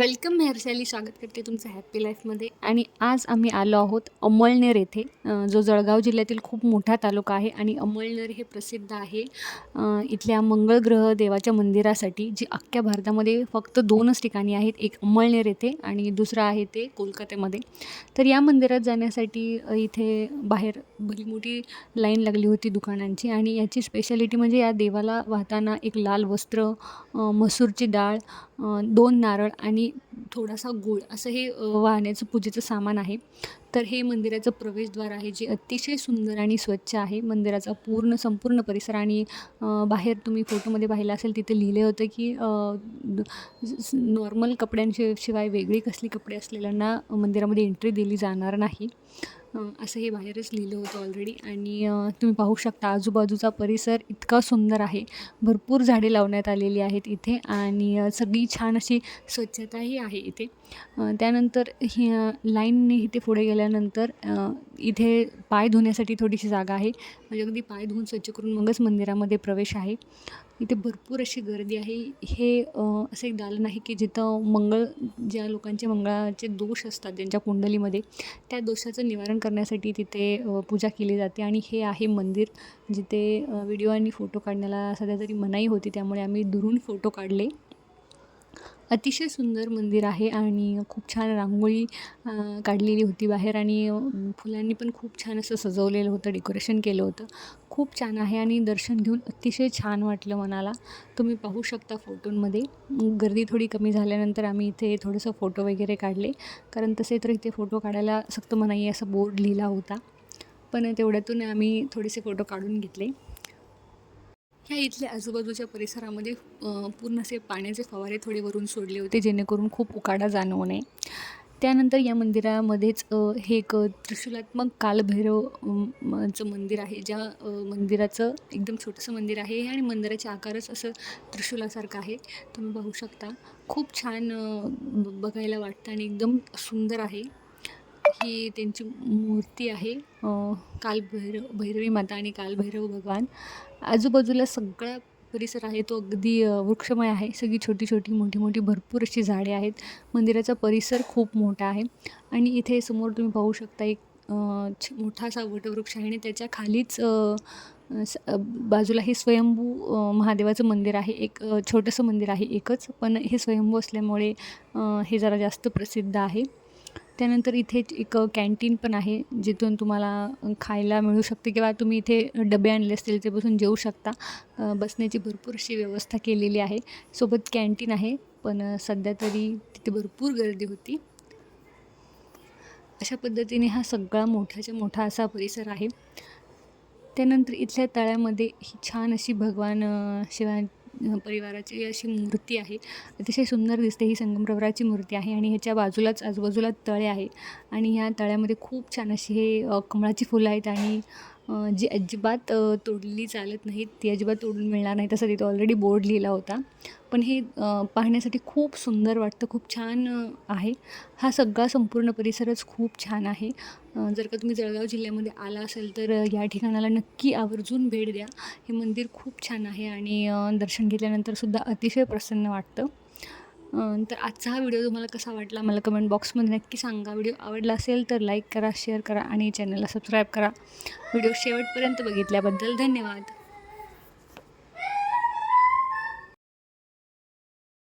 Welcome मी हर्षाली स्वागत करते तुमचं हॅप्पी लाईफमध्ये आणि आज आम्ही आलो आहोत अमळनेर येथे. जो जळगाव जिल्ह्यातील खूप मोठा तालुका आहे आणि अमळनेर हे प्रसिद्ध आहे. इथल्या मंगळग्रह देवाच्या मंदिरासाठी जी अख्ख्या भारतामध्ये फक्त दोनच ठिकाणी आहेत. एक अमळनेर येथे आणि दुसरं आहे ते कोलकात्यामध्ये. तर या मंदिरात जाण्यासाठी इथे बाहेर भली मोठी लाईन लागली होती दुकानांची आणि याची स्पेशालिटी म्हणजे या देवाला वाहताना एक लाल वस्त्र मसूरची डाळ दोन नारळ आणि थोडासा गूळ असं हे वाहण्याचं पूजेचं सामान आहे. तर हे मंदिराचं प्रवेशद्वार आहे जे अतिशय सुंदर आणि स्वच्छ आहे. मंदिराचा पूर्ण संपूर्ण परिसर आणि बाहेर तुम्ही फोटोमध्ये पाहिलं असेल तिथे लिहिले होतं की नॉर्मल कपड्यांशी शिवाय वेगळी कसली कपडे असलेल्यांना मंदिरामध्ये एंट्री दिली जाणार नाही. असं हे बाहेरच लिहिलं होतं ऑलरेडी आणि तुम्ही पाहू शकता आजूबाजूचा परिसर इतका सुंदर आहे. भरपूर झाडे लावण्यात आलेली आहेत इथे आणि सगळी छान अशी स्वच्छताही आहे इथे. त्यानंतर हे लाईनने इथे पुढे गेल्यानंतर इथे पाय धुण्यासाठी थोडीशी जागा आहे. म्हणजे अगदी पाय धुवून स्वच्छ करून मगच मंदिरामध्ये प्रवेश आहे. इथे भरपूर अशी गर्दी आहे. हे असं एक दालन आहे की जिथं मंगळ ज्या लोकांचे मंगळाचे दोष असतात ज्यांच्या कुंडलीमध्ये त्या दोषाचं निवारण करण्यासाठी तिथे पूजा केली जाते. आणि हे आहे मंदिर जिथे व्हिडिओ आणि फोटो काढण्याला सध्या तरी मनाई होती. त्यामुळे आम्ही दुरून फोटो काढले. अतिशय सुंदर मंदिर आहे आणि खूप छान रांगोळी काढलेली होती बाहेर आणि फुलांनी पण खूप छान असं सजवलेलं होतं डेकोरेशन केलं होतं. खूप छान आहे आणि दर्शन घेऊन अतिशय छान वाटलं मनाला. तुम्ही पाहू शकता फोटोंमध्ये. गर्दी थोडी कमी झाल्यानंतर आम्ही इथे थोडंसं फोटो वगैरे काढले. कारण तसे तर इथे फोटो काढायला सक्त मनाई असा बोर्ड लिहिला होता. पण तेवढ्यातून आम्ही थोडेसे फोटो काढून घेतले. ह्या इथल्या आजूबाजूच्या परिसरामध्ये पूर्ण असे पाण्याचे फवारे थोडे वरून सोडले होते जेणेकरून खूप उकाडा जाणवू नये. त्यानंतर या मंदिरामध्येच हे एक त्रिशूलात्मक कालभैरव चं मंदिर आहे ज्या मंदिराचं एकदम छोटंसं मंदिर आहे आणि मंदिराच्या आकारच असं त्रिशूलासारखं आहे. तुम्ही पाहू शकता. खूप छान ब- बघायला वाटतं आणि एकदम सुंदर आहे. ही त्यांची मूर्ती आहे. अ, कालभैरव भैरवी माता आणि कालभैरव भगवान. आजूबाजूला सगळा परिसर आहे तो अगदी वृक्षमय आहे. सगळी छोटी छोटी मोठी मोठी भरपूर अशी झाडे आहेत. मंदिराचा परिसर खूप मोठा आहे. आणि इथे समोर तुम्ही पाहू शकता एक मोठा असा वटवृक्ष आहे आणि त्याच्या खालीच बाजूला हे स्वयंभू महादेवाचं मंदिर आहे. एक छोटंसं मंदिर आहे एकच. पण हे स्वयंभू असल्यामुळे हे जरा जास्त प्रसिद्ध आहे. त्यानंतर इथे एक कॅन्टीन पण आहे जिथून तुम्हाला खायला मिळू शकते किंवा तुम्ही इथे डबे आणले असतील ते बसून जेवू शकता. बसण्याची भरपूर अशी व्यवस्था केलेली आहे. सोबत कॅन्टीन आहे पण सध्या तरी तिथे भरपूर गर्दी होती. अशा पद्धतीने हा सगळा मोठ्याच्या मोठा असा परिसर आहे. त्यानंतर इथल्या तळ्यामध्ये ही छान अशी भगवान अ, शिवा परिवाराची अशी मूर्ती आहे. अतिशय सुंदर दिसते ही संगमरवराची मूर्ती आहे आणि ह्याच्या बाजूलाच आजूबाजूला तळे आहे. आणि ह्या तळ्यामध्ये खूप छान अशी हे कमळाची फुलं आहेत आणि जी अजिबात तोडली चालत नाहीत ती अजिबात तोडून मिळणार नाही तसा तिथं ऑलरेडी बोर्ड लिहिला होता. पण हे पाहण्यासाठी खूप सुंदर वाटतं खूप छान आहे. हा सगळा संपूर्ण परिसरच खूप छान आहे. जर का तुम्ही जळगाव जिल्ह्यामध्ये आला असेल तर या ठिकाणाला नक्की आवर्जून भेट द्या. हे मंदिर खूप छान आहे आणि दर्शन घेतल्यानंतरसुद्धा अतिशय प्रसन्न वाटतं. तर आजचा हा व्हिडिओ तुम्हाला कसा वाटला मला कमेंट बॉक्समध्ये नक्की सांगा. व्हिडिओ आवडला असेल तर लाईक करा शेअर करा आणि चॅनलला सबस्क्राईब करा. व्हिडिओ शेवटपर्यंत बघितल्याबद्दल धन्यवाद.